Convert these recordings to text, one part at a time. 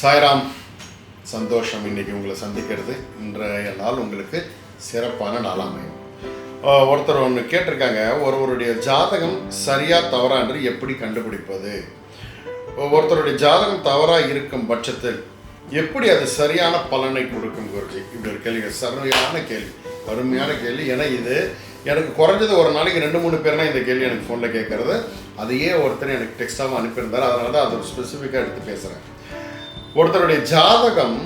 சாய்ராம் சந்தோஷம் இன்னைக்கு உங்களை சந்திக்கிறது. இன்றைய நாள் உங்களுக்கு சிறப்பான நாளாமையும் ஒருத்தர் ஒன்று கேட்டிருக்காங்க. ஒருவருடைய ஜாதகம் சரியா தவறா என்று எப்படி கண்டுபிடிப்பது? ஒருத்தருடைய ஜாதகம் தவறாக இருக்கும் பட்சத்தில் எப்படி அது சரியான பலனை கொடுக்கும் குருஜி? இப்படி ஒரு கேள்வி சரியான கேள்வி அருமையான கேள்வி. ஏன்னா இது எனக்கு குறைஞ்சது ஒரு நாளைக்கு ரெண்டு மூணு பேர்னா இந்த கேள்வி எனக்கு ஃபோனில் கேட்குறது. அதையே ஒருத்தர் எனக்கு டெக்ஸ்டாகவும் அனுப்பியிருந்தார். அதனால தான் அது ஒரு ஸ்பெசிஃபிக்காக எடுத்து பேசுகிறேன் ஒருத்தருடைய ஜாதகம்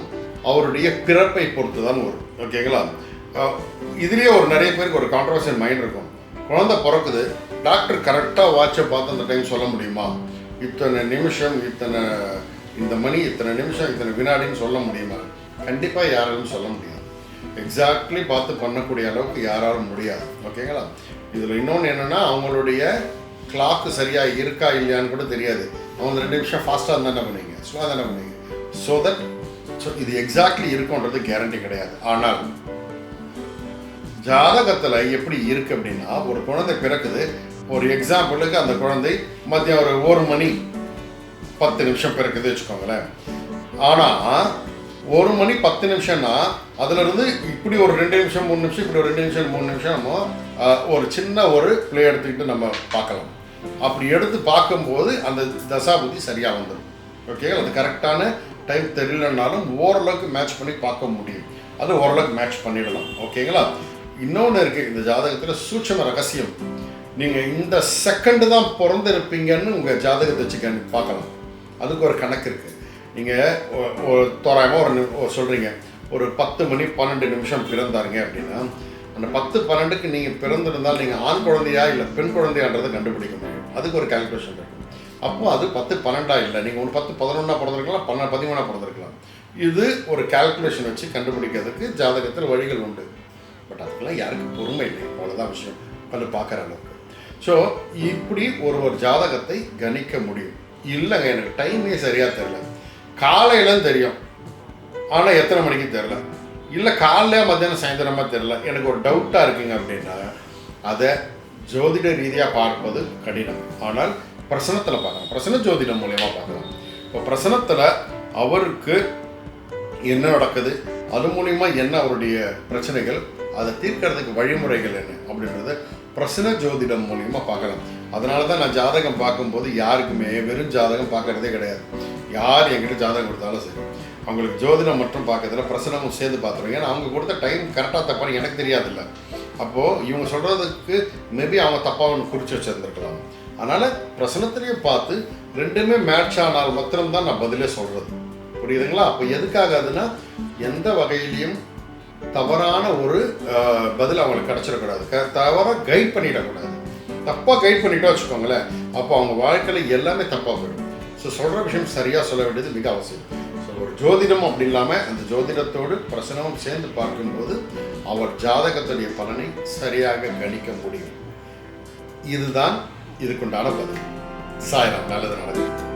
அவருடைய பிறப்பை பொறுத்து தான் வரும் ஓகேங்களா இதுலேயே ஒரு நிறைய பேருக்கு ஒரு கான்ட்ரவர்சியல் மைண்ட் இருக்கும். குழந்தை பிறக்குது டாக்டர் கரெக்டாக வாட்சை பார்த்து அந்த டைம் சொல்ல முடியுமா? இத்தனை நிமிஷம் இத்தனை இந்த மணி இத்தனை நிமிஷம் இத்தனை வினாடின்னு சொல்ல முடியுமா? கண்டிப்பாக யாராலும் சொல்ல முடியாது. எக்ஸாக்ட்லி பார்த்து பண்ணக்கூடிய அளவுக்கு யாராலும் முடியாது. ஓகேங்களா இதில் இன்னொன்று என்னென்னா அவங்களுடைய கிளாக்கு சரியாக இருக்கா இல்லையான்னு கூட தெரியாது. அவங்க ரெண்டு நிமிஷம் ஃபாஸ்ட்டாக இருந்தால் என்ன பண்ணுவீங்க. ஸ்லோவாக தானே பண்ணுவீங்க. ஸோ தட் ஸோ இது எக்ஸாக்ட்லி இருக்கும்ன்றது கேரண்டி கிடையாது. ஆனால் ஜாதகத்தில் எப்படி இருக்குது அப்படின்னா ஒரு குழந்தை பிறக்குது ஒரு எக்ஸாம்பிளுக்கு அந்த குழந்தை மதியம் ஒரு ஒரு மணி பத்து நிமிஷம் பிறக்குது வச்சுக்கோங்களேன். ஆனால் ஒரு மணி பத்து நிமிஷம்னா அதுலேருந்து இப்படி ஒரு ரெண்டு நிமிஷம் மூணு நிமிஷம் இப்படி ஒரு ரெண்டு நிமிஷம் மூணு நிமிஷம் ஒரு சின்ன ஒரு பிளே எடுத்துக்கிட்டு நம்ம பார்க்கலாம். அப்படி எடுத்து பார்க்கும்போது அந்த தசாபுத்தி சரியாக வந்துடும் ஓகே அது கரெக்டான டைம் தெரியலனாலும் ஓரளவுக்கு மேட்ச் பண்ணி பார்க்க முடியும். அது ஓரளவுக்கு மேட்ச் பண்ணிடலாம். ஓகேங்களா இன்னொன்று இருக்குது இந்த ஜாதகத்தில் சூட்சம ரகசியம். நீங்கள் இந்த செகண்டு தான் பிறந்திருப்பீங்கன்னு உங்கள் ஜாதகத்தை வச்சு பார்க்கலாம். அதுக்கு ஒரு கணக்கு இருக்குது நீங்கள் தோராயமாக ஒரு தோராயமாக ஒரு சொல்கிறீங்க ஒரு பத்து மணி பன்னெண்டு நிமிஷம் பிறந்தாருங்க அப்படின்னா அந்த பத்து பன்னெண்டுக்கு நீங்கள் பிறந்திருந்தால் நீங்கள் ஆண் குழந்தையா இல்லை பெண் குழந்தையான்றதை கண்டுபிடிக்க முடியும். அதுக்கு ஒரு கால்குலேஷன் இருக்கு. அப்போ அது பத்து பன்னெண்டாக இல்லை நீங்கள் ஒரு பத்து பதினொன்றா பிறந்திருக்கலாம் பன்ன பதிமூணா பிறந்திருக்கலாம். இது ஒரு கால்குலேஷன் வச்சு கண்டுபிடிக்கிறதுக்கு ஜாதகத்தில் வழிகள் உண்டு. பட் அதுக்கெல்லாம் யாருக்கும் பொறுமை இல்லை. அவ்வளோதான் விஷயம். பல்லு பார்க்குற அளவுக்கு. ஸோ இப்படி ஒரு ஒரு ஜாதகத்தை கணிக்க முடியும். இல்லைங்க எனக்கு டைமே சரியாக தெரில காலையிலும் தெரியும். ஆனால் எத்தனை மணிக்கு தெரில இல்லை காலைல மத்தியானம் சாயந்தரமாக தெரில எனக்கு ஒரு டவுட்டாக இருக்குங்க அப்படின்னா அதை ஜோதிட ரீதியாக பார்ப்பது கடினம். ஆனால் பிரசனத்தில் பார்க்கலாம் பிரசன ஜோதிடம் மூலயமா பார்க்கலாம் இப்போ பிரசனத்தில் அவருக்கு என்ன நடக்குது? அது மூலிமா என்ன அவருடைய பிரச்சனைகள்? அதை தீர்க்கறதுக்கு வழிமுறைகள் என்ன? அப்படின்றத பிரசன ஜோதிடம் மூலியமா பார்க்கலாம். அதனால தான் நான் ஜாதகம் பார்க்கும்போது யாருக்குமே வெறும் ஜாதகம் பார்க்கறதே கிடையாது. யார் என்கிட்ட ஜாதகம் கொடுத்தாலும் சரி. அவங்களுக்கு ஜோதிடம் மட்டும் பார்க்கறதுல பிரசனமும் சேர்ந்து பார்த்துருவோம். ஏன்னா அவங்க கொடுத்த டைம் கரெக்டாக தப்பான்னு எனக்கு தெரியாதுல்ல. அப்போது இவங்க சொல்கிறதுக்கு மேபி அவங்க தப்பாக ஒன்று குறித்து வச்சுருந்துருக்கலாம். அதனால் பிரசனத்திலையும் பார்த்து ரெண்டுமே மேட்ச் ஆனால் மாத்திரம்தான் நான் பதிலே சொல்கிறது புரியுதுங்களா? அப்போ எதுக்காக அதுன்னா எந்த வகையிலையும் தவறான ஒரு பதில் அவங்களுக்கு கிடச்சிடக்கூடாது. தவறாக கைட் பண்ணிடக்கூடாது. தப்பாக கைட் பண்ணிட்டோம் வச்சுக்கோங்களேன். அப்போ அவங்க வாழ்க்கையில் எல்லாமே தப்பாக போயிடும். ஸோ சொல்கிற விஷயம் சரியாக சொல்ல வேண்டியது மிக அவசியம். ஸோ ஒரு ஜோதிடம் அப்படி இல்லாமல் அந்த ஜோதிடத்தோடு பிரசனமும் சேர்ந்து பார்க்கும்போது அவர் ஜாதகத்துடைய பலனை சரியாக கணிக்க முடியும். இதுதான் இதுக்குண்டான பதில். சாயம் நல்லது நடக்கும்.